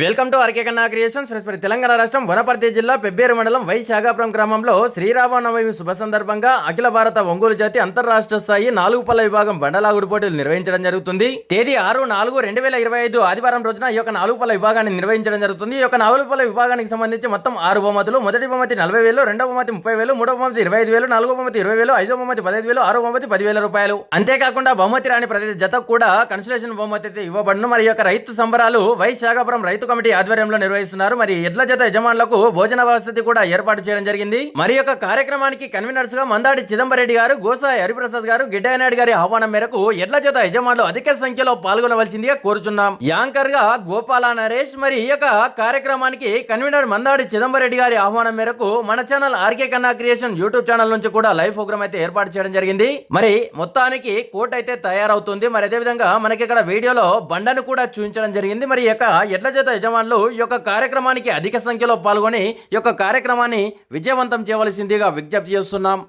Welcome to RK Kanna creations friends మరి తెలంగాణ రాష్ట్రం వనపర్తి జిల్లా పెబ్బేరు మండలం వైశాఖాపురం గ్రామంలో శ్రీరామనవమి శుభ సందర్భంగా అఖిల భారత ఒంగోలు జాతి అంతర్రాష్ట్ర స్థాయి నాలుగు పల్ల విభాగం బండలాగుడు పోటీలు నిర్వహించడం జరుగుతుంది. తేదీ ఆరు నాలుగు రెండు వేల ఇరవై ఐదు ఆదివారం రోజున ఈ యొక్క నాలుగు పల్ల విభాగాన్ని నిర్వహించడం జరుగుతుంది. ఈ యొక్క నాలుగు పల్ల విభాగానికి సంబంధించి మొత్తం ఆరు బహుమతులు మొదటి బహుమతి నలభై వేలు రెండవ బహుమతి ముప్పై వేలు మూడవ బహుమతి ఇరవై ఐదు వేలు నాలుగో బహుమతి ఇరవై వేలు ఐదో బహుమతి పదహైదు వేలు ఆరో బహుమతి పదివేల రూపాయలు. అంతేకాకుండా బహుమతి రాని ప్రతి జతకు కూడా కన్సలేషన్ బహుమతి అయితే ఇవ్వబడును. మరి యొక్క రైతు సంబరాలు వైశాఖాపురం రైతు రైతు కమిటీ ఆధ్వర్యంలో నిర్వహిస్తున్నారు. మరి ఎడ్ల జత యజమానులకు భోజన వసతి కూడా ఏర్పాటు చేయడం జరిగింది. మరి యొక్క కార్యక్రమానికి కన్వీనర్స్గా మందాడి చిదంబరెడ్డి గారు గోసాయి హరిప్రసాద్ గారు గిడ్డయ్యనాయుడు గారి ఆహ్వానం మేరకు ఎడ్ల జత యజమానులు అధిక సంఖ్యలో పాల్గొనవలసిందిగా కోరుచున్నాం. యాంకర్గా గోపాల నరేష్ మరి ఈ యొక్క కార్యక్రమానికి కన్వీనర్ మందాడి చిదంబరెడ్డి గారి ఆహ్వానం మేరకు మన channel RK Kanna creation YouTube channel నుంచి కూడా లైవ్ ప్రోగ్రామ్ అయితే ఏర్పాటు చేయడం జరిగింది. మరి మొత్తానికి కోట్ అయితే తయారవుతుంది. మరి అదే విధంగా మనకి ఇక్కడ వీడియోలో బండను కూడా చూపించడం జరిగింది. మరి యొక్క ఎడ్ల చేత యజమానులు ఈ యొక్క కార్యక్రమానికి అధిక సంఖ్యలో పాల్గొని ఈ యొక్క కార్యక్రమాన్ని విజయవంతం చేయవలసిందిగా విజ్ఞప్తి చేస్తున్నాం.